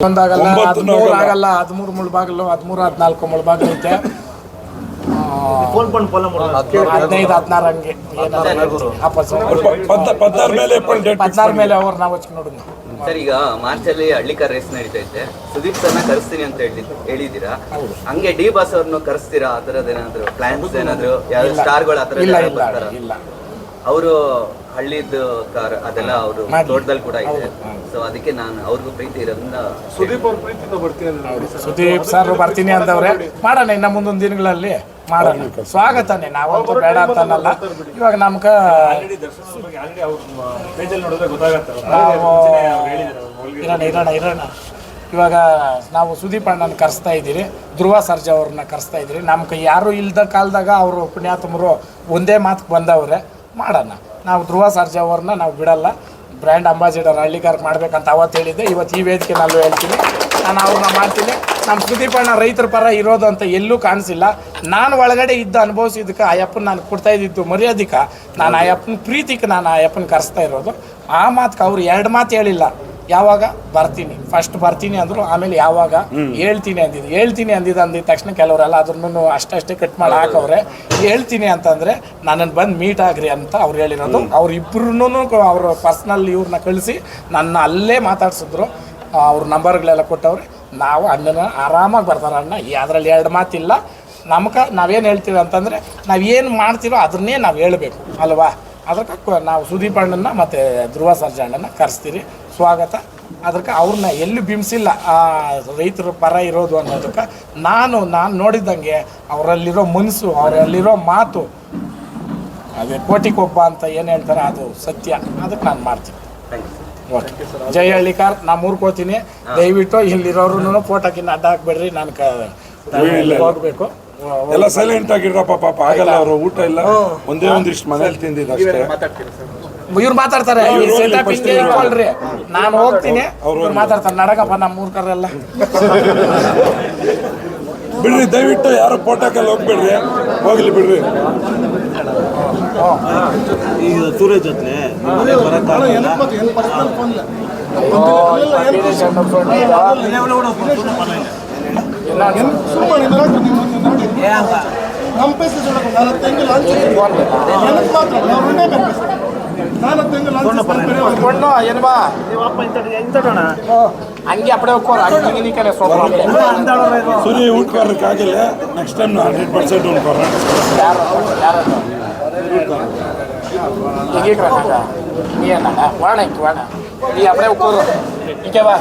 ಒಂದಾಗಲ್ಲ ಹದಿಮೂರು ಆಗಲ್ಲ. ಹದಿಮೂರು ಮುಳ್ಬಾಗಿಲು ಹದಿಮೂರು ಹದಿನಾಲ್ಕು ಮುಳ್ಬಾಗಿಲು ಐತೆ. ಹದಿನೈದು ಹದಿನಾರು ಹಂಗೆ ಪದ್ದಾರ ಮೇಲೆ ಎಪ್ಪಲ್ ಡೇಟ್ ಹದಿನಾರು ಮೇಲೆ ಅವ್ರು ನಾವು ಹಚ್ಕೊಂಡು ನೋಡಿದ್ವಿ ಸರ್ ಈಗ ಮಾರ್ಚ್ ಅಲ್ಲಿ ಹಳ್ಳಿಕಾರ್ ರೇಸ್ ನಡೀತಾ ಇದೆ ಸುದೀಪ್ ಸರ್ನ ಕರೆಸ್ತೀನಿ ಅಂತ ಹೇಳಿ ಹೇಳಿದೀರಾ ಹಂಗೆ ಡಿ ಬಾಸ್ ಅವ್ರನ್ನ ಕರೆಸ್ತೀರಾ? ಆ ತರದ್ ಏನಾದ್ರು ಪ್ಲಾನ್ಸ್ ಏನಾದ್ರು? ಯಾವ ಸ್ಟಾರ್ಗಳು ಆ ಇಲ್ಲ ಇಲ್ಲ ಇಲ್ಲ. ಅವರು ಹಳ್ಳಿದ್ದು ಕಾರ್ ಅದೆಲ್ಲ ಅವರು. ತೋಟದಲ್ಲಿ ಕೂಡ ಇದೆ. ಸೊ ಅದಕ್ಕೆ ನಾನು ಅವ್ರಿಗೂ ಪ್ರೀತಿ ಇರೋದ್ರಿಂದ ಸುದೀಪ್ ಸರ್ ಬರ್ತೀನಿ ಅಂತವ್ರೆ. ಮಾಡೋಣ ಇನ್ನ ಮುಂದೊಂದು ದಿನಗಳಲ್ಲಿ. ಮಾಡೋಣ. ಸ್ವಾಗತನೆ. ನಾವಂತೂ ಬೇಡ ಅಂತ ಅನ್ನಲ್ಲ ಇವಾಗ ನಮ್ಗೆ ನಾವು ಇರೋಣ ಇರೋಣ ಇರೋಣ. ಇವಾಗ ನಾವು ಸುದೀಪ್ ಅಣ್ಣನ ಕರೆಸ್ತಾ ಇದ್ದೀರಿ. ಧ್ರುವ ಸರ್ಜಾ ಅವ್ರನ್ನ ಕರೆಸ್ತಾ ಇದ್ದೀರಿ. ನಮ್ಗೆ ಯಾರು ಇಲ್ದ ಕಾಲದಾಗ ಅವರು ಪುಣ್ಯಾತ್ಮರು ಒಂದೇ ಮಾತು ಬಂದವ್ರೆ. ಮಾಡೋಣ. ನಾವು ಧ್ರುವ ಸರ್ಜಾ ಅವ್ರನ್ನ ನಾವು ಬಿಡಲ್ಲ. ಬ್ರ್ಯಾಂಡ್ ಅಂಬಾಸಿಡರ್ ಹಳ್ಳಿಗಾರ್ ಮಾಡ್ಬೇಕಂತ ಅವತ್ತು ಹೇಳಿದ್ದೆ. ಇವತ್ತು ಈ ವೇದಿಕೆ ನಲ್ಲೂ ಹೇಳ್ತೀನಿ. ನಾನು ಅವ್ರನ್ನ ಮಾಡ್ತೀನಿ. ನಮ್ಮ ಸುದೀಪ್ ಅಣ್ಣ ರೈತರ ಪರ ಇರೋದು ಅಂತ ಎಲ್ಲೂ ಕಾಣಿಸಿಲ್ಲ. ನಾನು ಒಳಗಡೆ ಇದ್ದ ಅನುಭವಿಸಿದ್ದಕ್ಕೆ ಆ ಅಪ್ಪನ ನಾನು ಕೊಡ್ತಾ ಇದ್ದಿದ್ದು ಮರ್ಯಾದಿಕ. ನಾನು ಆ ಅಪ್ಪನ ಪ್ರೀತಿಗೆ ನಾನು ಆ ಅಪ್ಪನ ಕರೆಸ್ತಾ ಇರೋದು. ಆ ಮಾತಕ್ಕೆ ಅವ್ರು ಎರಡು ಮಾತು ಹೇಳಿಲ್ಲ. ಯಾವಾಗ? ಬರ್ತೀನಿ. ಫಸ್ಟ್ ಬರ್ತೀನಿ ಅಂದ್ರು ಆಮೇಲೆ ಯಾವಾಗ? ಹೇಳ್ತೀನಿ ಅಂದಿದ್ದು. ಹೇಳ್ತೀನಿ ಅಂದಿದ್ದು ಅಂದಿದ ತಕ್ಷಣ ಕೆಲವರೆಲ್ಲ ಅದ್ರನ್ನು ಅಷ್ಟಷ್ಟೇ ಕಟ್ ಮಾಡಿ ಹಾಕವ್ರೆ. ಹೇಳ್ತೀನಿ ಅಂತಂದ್ರೆ ನನ್ನನ್ನು ಬಂದು ಮೀಟ್ ಆಗ್ರಿ ಅಂತ ಅವ್ರು ಹೇಳಿರೋದು. ಅವ್ರಿಬ್ರು ಅವ್ರ ಪರ್ಸ್ನಲ್ ಇವ್ರನ್ನ ಕಳಿಸಿ ನನ್ನ ಅಲ್ಲೇ ಮಾತಾಡ್ಸಿದ್ರು. ಅವ್ರ ನಂಬರ್ಗಳೆಲ್ಲ ಕೊಟ್ಟವ್ರೆ. ನಾವು ಅಣ್ಣನ ಆರಾಮಾಗಿ ಬರ್ತಾರೆ ಅಣ್ಣ. ಅದರಲ್ಲಿ ಎರಡು ಮಾತಿಲ್ಲ. ನಮ್ಗೆ ನಾವೇನು ಹೇಳ್ತೀವಿ ಅಂತಂದರೆ ನಾವು ಏನು ಮಾಡ್ತೀರೋ ಅದನ್ನೇ ನಾವು ಹೇಳಬೇಕು. ಅಲ್ವಾ? ಅದಕ್ಕೆ ನಾವು ಸುದೀಪ್ ಅಣ್ಣನ ಮತ್ತು ಧ್ರುವ ಸರ್ಜಾ ಅಣ್ಣನ ಕರೆಸ್ತೀರಿ. ಸ್ವಾಗತ. ಅದಕ್ಕೆ ಅವ್ರನ್ನ ಎಲ್ಲೂ ಬಿಂಬಿಸಿಲ್ಲ ಆ ರೈತರ ಪರ ಇರೋದು ಅನ್ನೋದಕ್ಕೆ ನಾನು ನಾನು ನೋಡಿದ್ದಂಗೆ ಅವರಲ್ಲಿರೋ ಮನಸ್ಸು ಅವರಲ್ಲಿರೋ ಮಾತು ಅದೇ ಕೋಟಿಗೊಬ್ಬ ಅಂತ ಏನು ಹೇಳ್ತಾರೆ ಅದು ಸತ್ಯ. ಅದಕ್ಕೆ ನಾನು ಮಾಡ್ತೀನಿ. ಓಕೆ. ಜೈ ಹಳ್ಳಿಕಾರ್. ನಾ ಮೂರ್ಕೋತೀನಿ ದಯವಿಟ್ಟು ಇಲ್ಲಿರೋರು ಫೋಟೋಕಿನ್ನ ಅಡ್ಡ ಹಾಕ್ಬೇಡ್ರಿ. ನಾನು ಹೋಗ್ಬೇಕು. ಎಲ್ಲ ಸೈಲೆಂಟ್ ಆಗಿಡ್ರಪ್ಪ ಪಾಪ ಆಗಲ್ಲ ಅವರು ಊಟ ಇಲ್ಲ. ಒಂದೇ ಒಂದಿಷ್ಟು ಮನೇಲಿ ತಿಂದಿದ್ದು ಅಷ್ಟೇ. ಇವ್ರು ಮಾತಾಡ್ತಾರೆ ಹಿಂಗೆ ಇಟ್ಕೊಳ್ರಿ ನಾನು ಹೋಗ್ತೀನಿ ಅವ್ರು ಮಾತಾಡ್ತಾರೆ. ನಡಗಪ್ಪ ನಮ್ಮ ಮೂರ್ಕರೆಲ್ಲ ಬಿಡ್ರಿ ದಯವಿಟ್ಟು ಯಾರು ಫೋಟೋಕಲ್ಲಿ ಹೋಗ್ಬಿಡ್ರಿ. ಹೋಗ್ಲಿ ಬಿಡ್ರಿ. ಈಗ ಸೂರ್ಯ ಜೊತೆ ಬರಕ್ಕಾಗಲ್ಲ ಕೊಂಡು ಏನು ಬಾ ಹಂಗೆ ಅಪ್ಪಡೆ ಹೋಗ್ಕೋರು ಹಂಗೆ ನೀ ಕಲೆ ಸ್ವಲ್ಪ ಸೂರ್ಯ ಊಟಗಾರಕ್ಕೆ ಆಗಿಲ್ಲ ನೆಕ್ಸ್ಟ್ ಟೈಮ್ ಹಂಡ್ರೆಡ್ ಪರ್ಸೆಂಟ್ ಉಣ್ಕೋರ ಯಾರು ಯಾರು ಈಗ ನೀ ಅಣ್ಣ ವಾಣ ಇಂಕ ವಾಣ ನೀ ಅಪ್ಪಡೆ ಹೋಗ್ಕೋರು ಇಂಕೆ ಬಾ